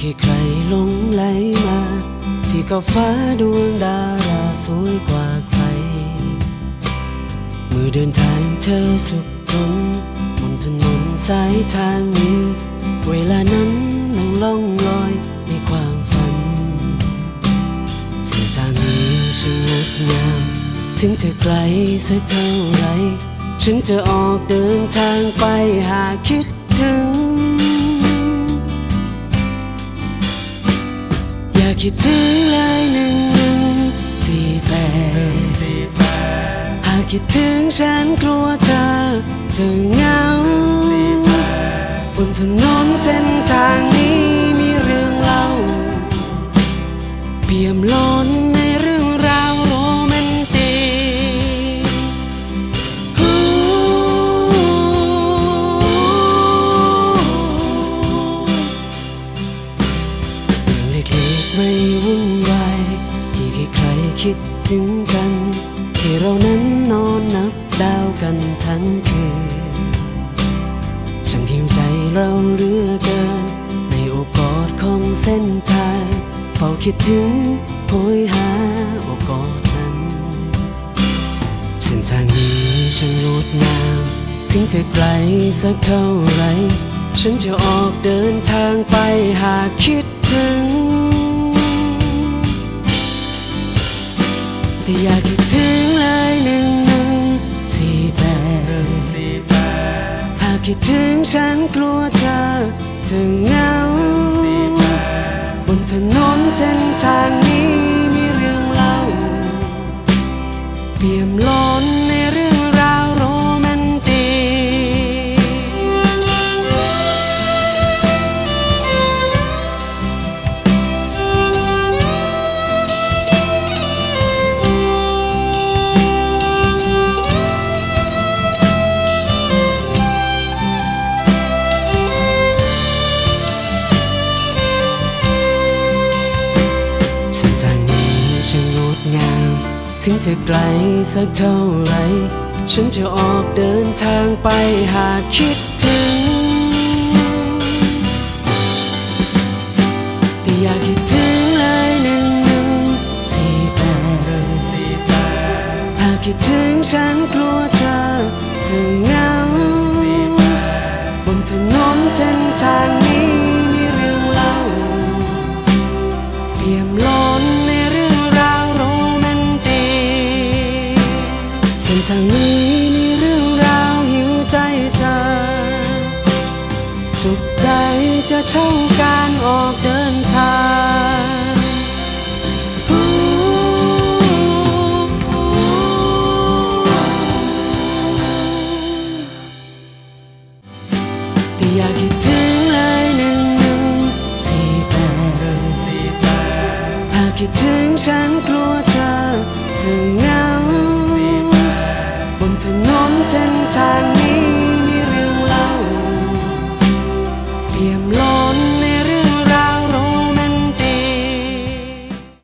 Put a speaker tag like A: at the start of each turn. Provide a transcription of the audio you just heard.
A: แค่ใครหลงไหลมา ที่กับฟ้าดวงดาราสวยกว่าใคร มือเดินทางเธอสุขทนบนถนนสายทางนี้ เวลานั้นนั่งล่องลอยในความฝันเส้นทางนี้ช่างงดงาม ถึงจะไกลสักเท่าไร ฉันจะออกเดินทางไปหากคิดถึงากคิดถึงเลยหนึ่งหนึ่งสี่แปดหากคิดถึงฉันกลัวเธอจะเหงาบนถนนเส้นทางนี้ เรื่อกไม่วุ่นวายที่ใครๆคิดถึงกัน ที่เรานั้นนอนนับดาวกันทั้งคืนช่างหิวใจเราเลือเกิน ในโอกอดของเส้นทางเฝ้าคิดถึงโหยหาโอกอดนั้น เส้นทางนี้ช่างงดงามถึงจะไกลสักเท่าไร ฉันจะออกเดินทางไปหากคิดถึง แต่อยากคิดถึงเลยหนึ่งหนึ่งสี่แปดหากคิดถึงฉันกลัวเธอจะเหงาบนถนนเส้นทางนี้มีเรื่องเล่า เปี่ยมล้น เส้นทางนี้ช่างงดงาม ถึงจะไกลสักเท่าไร ฉันจะออกเดินทางไปหากคิดถึง แต่อยากคิดถึงเลยหนึ่งหนึ่งสี่แปดสี่แปดหากคิดถึงฉันกลัวเธอจะเหงาบนถนนเส้นทางนี้มีเรื่องเล่าเปี่ยมล้น ทากนี้มีเรื่องราวหิวใจเธอสุดใดจะเท่าการออกเดินทางต่ยากิดถึงเลยหนึ่งหนึ่งสี่แปดหาคิดถึงฉันกลัวเธอจะเหงา ถนนเส้นทาง